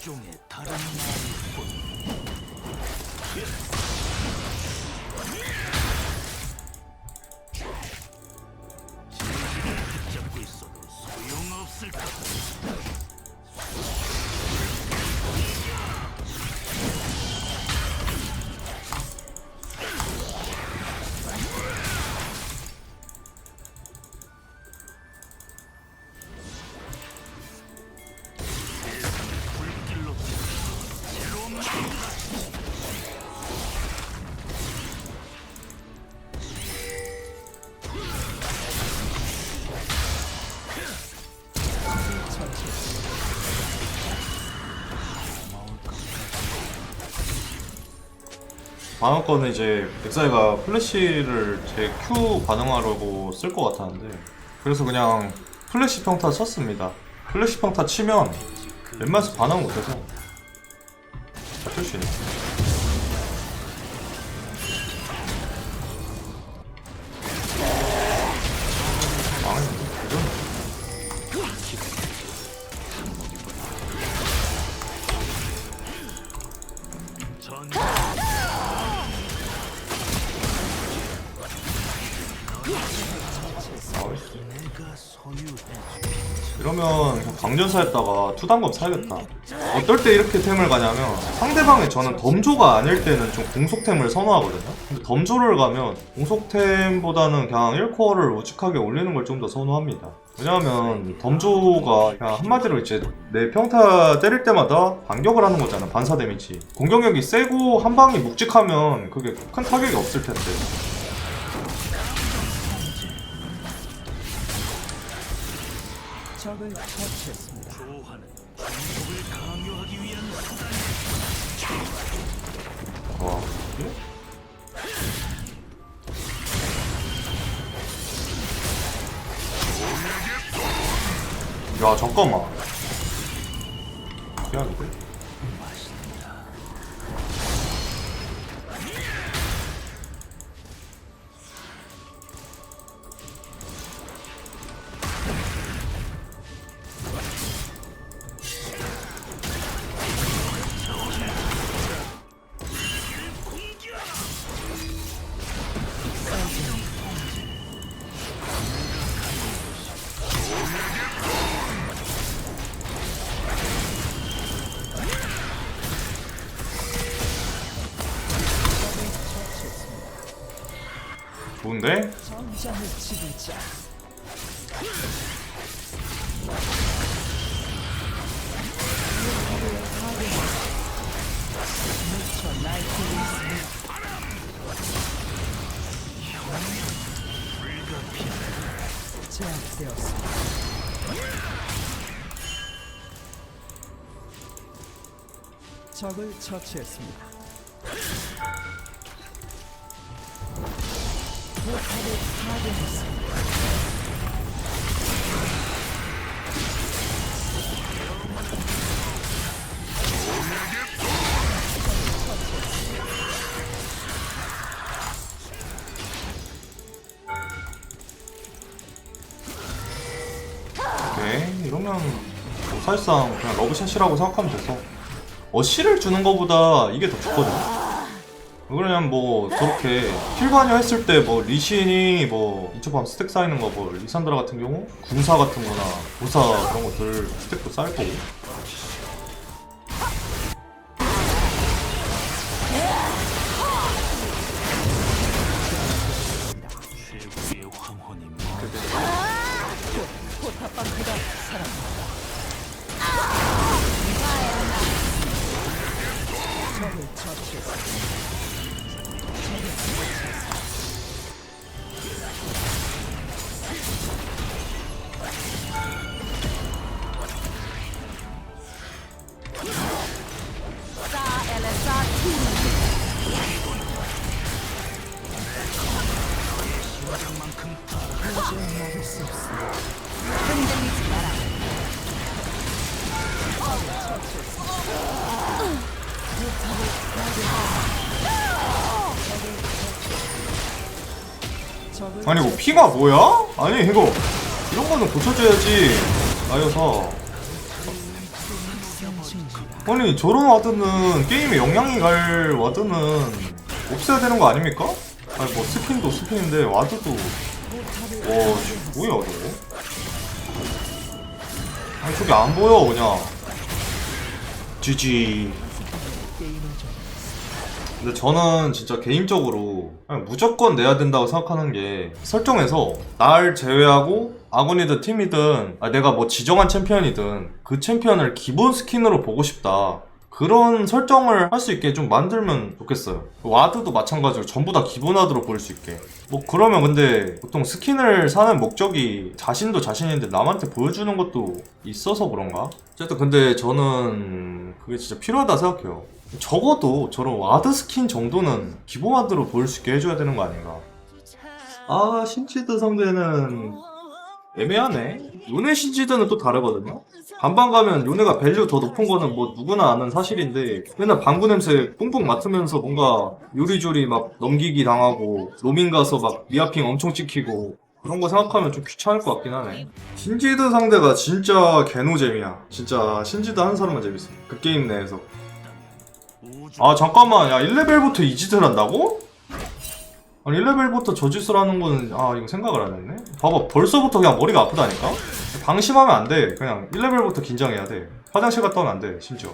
포탑은 백종의 다 다음 거는 이제 엑사이가 플래시를 제 Q 반응하려고 쓸 것 같았는데 그래서 그냥 플래시 평타 쳤습니다. 플래시 평타 치면 웬만해서 반응 못해서 잡힐 수 있네 이러면 그냥 강전사 했다가 투단검 사야겠다. 어떨 때 이렇게 템을 가냐면 상대방이 저는 덤조가 아닐 때는 좀 공속템을 선호하거든요. 근데 덤조를 가면 공속템보다는 그냥 1코어를 우직하게 올리는 걸 좀 더 선호합니다. 왜냐하면 덤조가 그냥 한마디로 이제 내 평타 때릴 때마다 반격을 하는 거잖아 반사 데미지. 공격력이 세고 한 방이 묵직하면 그게 큰 타격이 없을 텐데. 적을 처치했습니다. 조화는 중국을 강요하기 위한 수단. 와. 야 잠깐만 미안한데 좋은데? 적을 처치했습니다. 오케이 이러면 뭐 사실상 그냥 러브샷이라고 생각하면 돼서. 어시를 주는 거보다 이게 더 좋거든 왜 그러냐면 뭐 저렇게 킬관여 했을 때 뭐 리신이 뭐 이쪽밤 스택 쌓이는 거 뭐 리산드라 같은 경우 궁사 같은 거나 보사 그런 것들 스택도 쌓일 거고 아니 뭐 피가 뭐야? 아니 이거 이런 거는 고쳐줘야지 나여서 아니 저런 와드는 게임에 영향이 갈 와드는 없애야 되는 거 아닙니까? 아니 뭐 스킨도 스킨인데 와드도 와 뭐야 저거? 아니 저게 안 보여 그냥 좀 근데 저는 진짜 개인적으로 무조건 내야 된다고 생각하는 게 설정에서 날 제외하고 아군이든 팀이든 아, 내가 뭐 지정한 챔피언이든 그 챔피언을 기본 스킨으로 보고 싶다. 그런 설정을 할 수 있게 좀 만들면 좋겠어요. 와드도 마찬가지로 전부 다 기본 와드로 볼수 있게. 뭐 그러면 근데 보통 스킨을 사는 목적이 자신도 자신인데 남한테 보여주는 것도 있어서 그런가? 어쨌든 근데 저는 그게 진짜 필요하다 생각해요. 적어도 저런 와드 스킨 정도는 기본 와드로 보일 수 있게 해줘야 되는 거 아닌가? 아 신치드 상대는 애매하네. 요네 신치드는 또 다르거든요. 반반 가면 요네가 밸류 더 높은 거는 뭐 누구나 아는 사실인데 맨날 방구 냄새 뿡뿡 맡으면서 뭔가 요리조리 막 넘기기 당하고 로밍 가서 막 미아핑 엄청 찍히고 그런 거 생각하면 좀 귀찮을 것 같긴 하네. 신지드 상대가 진짜 개노잼이야. 진짜 신지드 하는 사람만 재밌어. 그 게임 내에서. 아 잠깐만. 야 1레벨부터 이 짓을 한다고? 아니 1레벨부터 저 짓을 하는 거는 아 이거 생각을 안 했네. 봐봐 벌써부터 그냥 머리가 아프다니까? 방심하면 안돼. 그냥 1레벨부터 긴장해야 돼. 화장실 갔다 오면 안돼 심지어.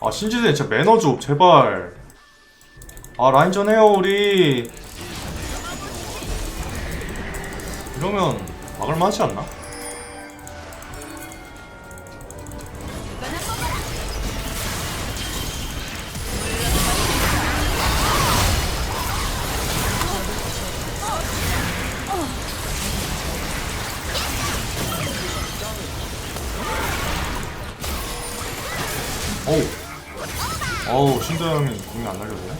아 신지대 진짜 매너 좀 제발. 아 라인전 해요 우리. 이러면 막을만 하지 않나? 신도 형이 공이 안 날려주네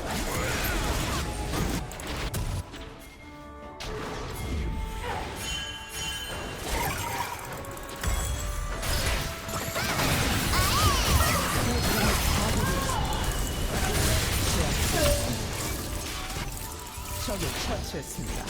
적을 처치했습니다.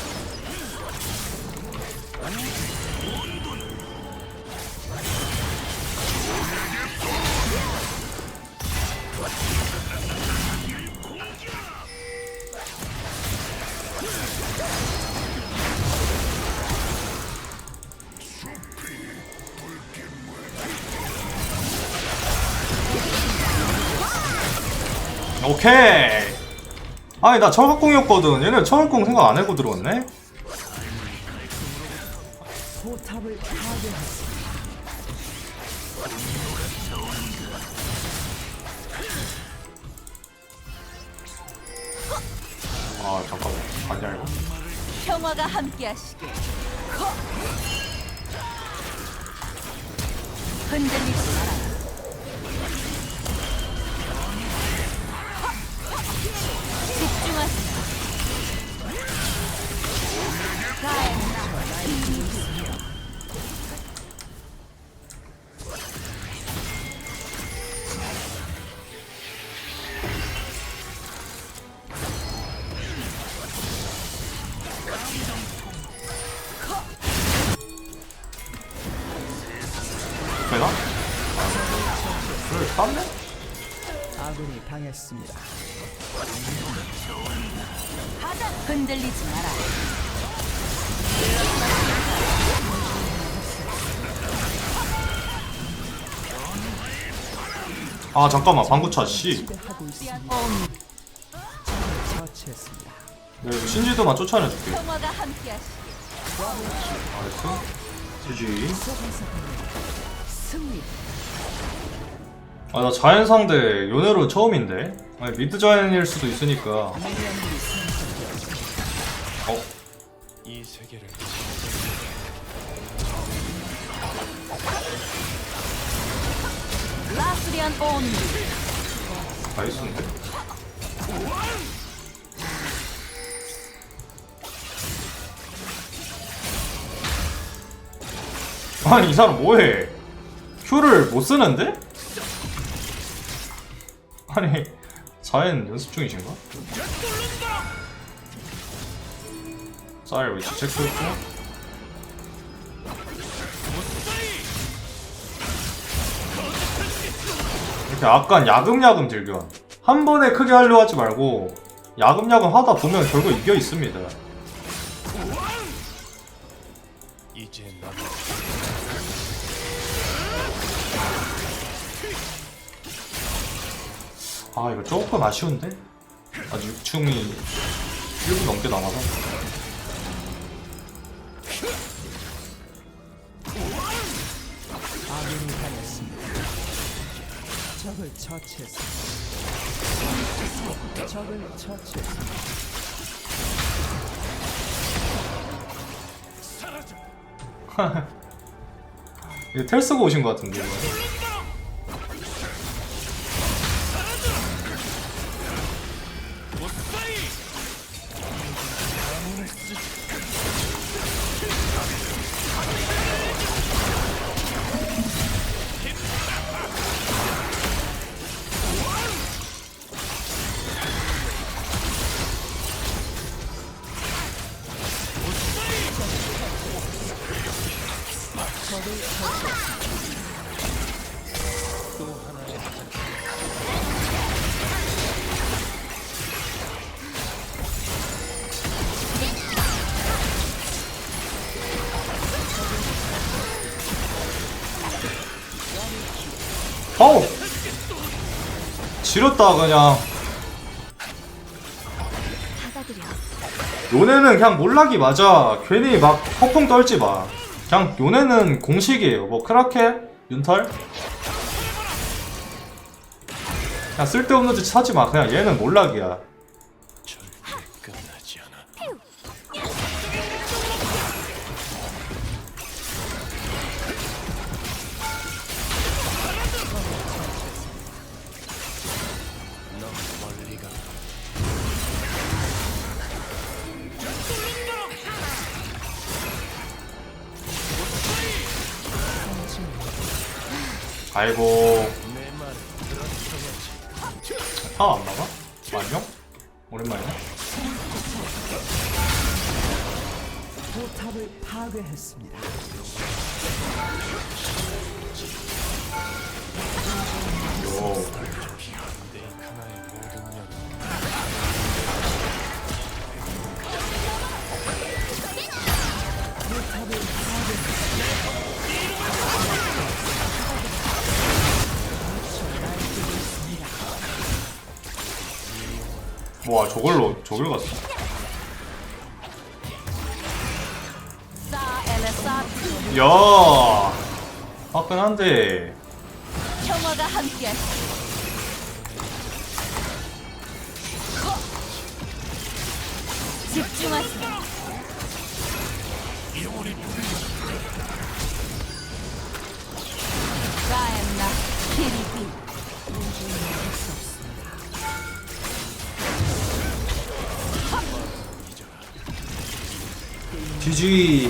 오케이 아니 나 철학공이었거든 얘네 철학공 생각 안 해고 들어왔네. 아 잠깐만 아니 알고 평화가 함께하시길. 커! 흔들리지 마라. 되나? 그래 땄네? 아군이 당했습니다. 흔들리지 마라. 아 잠깐만 방구차 씨. 네, 신지도만 쫓아내줄게 평화가. 알았어? 지지 승리. 아 나 자연 상대 요네로 처음인데 아니 미드 자연일 수도 있으니까. 어? 이 세계를 라스리안 온. 나이스인데? 아니 이 사람 뭐해 큐를 못 쓰는데? 아니 자연 연습 중이신가? 쌀 위치 체크했고 이렇게 약간 야금야금 딜교환 한 번에 크게 하려 하지 말고 야금야금 하다 보면 결국 이겨 있습니다. 아 이거 조금 아쉬운데? 아직 6층이 1분 넘게 남아서 적을 처치했습니다. 적을 처치했습니다. 이거 텔 쓰고 오신 것 같은데 이거. 어우! 지렸다 그냥. 요네는 그냥 몰락이 맞아. 괜히 막 허풍 떨지 마 그냥 요네는 공식이에요 뭐 크라켄? 윤털? 그냥 쓸데없는 짓 하지 마 그냥 얘는 몰락이야. 아이고 내 말을 들어줘야지. 파안 나가? 안녕? 오랜만이네 포탑을 파괴했습니다. 와 저걸로 저길 갔어. 야 화끈한데. 가엔나 키리비 GG